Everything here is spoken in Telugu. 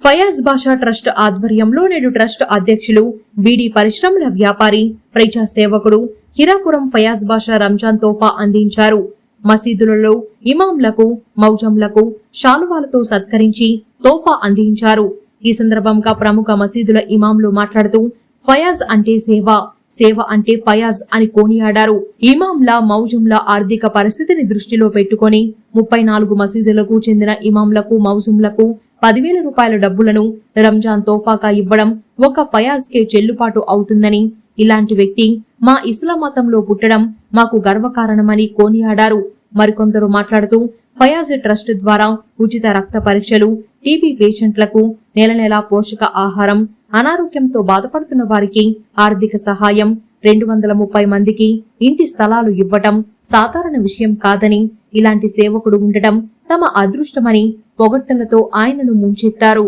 ఫయాజ్ భాషా ట్రస్ట్ ఆధ్వర్యంలో నేడు ట్రస్ట్ అధ్యక్షులు బీడీ పరిశ్రమల వ్యాపారి ప్రజా సేవకుడు హిరాపురం ఫయాజ్ భాషా రంజాన్ తోఫా అందించారు. మసీదులలో ఇమాంలకు మౌజంలకు శాలువాలతో సత్కరించి తోఫా అందించారు. ఈ సందర్భంగా ప్రముఖ మసీదుల ఇమాంలు మాట్లాడుతూ ఫయాజ్ అంటే సేవ సేవ అంటే ఫయాజ్ అని కోనియాడారు. ఇమాంల మౌజంల ఆర్థిక పరిస్థితిని దృష్టిలో పెట్టుకొని ముప్పై నాలుగు మసీదులకు చెందిన ఇమాంలకు మౌజంలకు పదివేల రూపాయల డబ్బులను రంజాన్ తోఫాగా ఇవ్వడం ఒక ఫయాజ్ కే చెల్లుబాటు అవుతుందని ఇలాంటి వ్యక్తి మా ఇస్లాం మతంలో పుట్టడం మాకు గర్వకారణమని కోనియాడారు. మరికొందరు మాట్లాడుతూ ఫయాజ్ ట్రస్ట్ ద్వారా ఉచిత రక్త పరీక్షలు టీబీ పేషెంట్లకు నెల నెలా పోషక ఆహారం అనారోగ్యంతో బాధపడుతున్న వారికి ఆర్థిక సహాయం రెండు వందల ముప్పై మందికి ఇంటి స్థలాలు ఇవ్వటం సాధారణ విషయం కాదని ఇలాంటి సేవకుడు ఉండటం తమ అదృష్టమని పొగట్టలతో ఆయనను ముంచెత్తారు.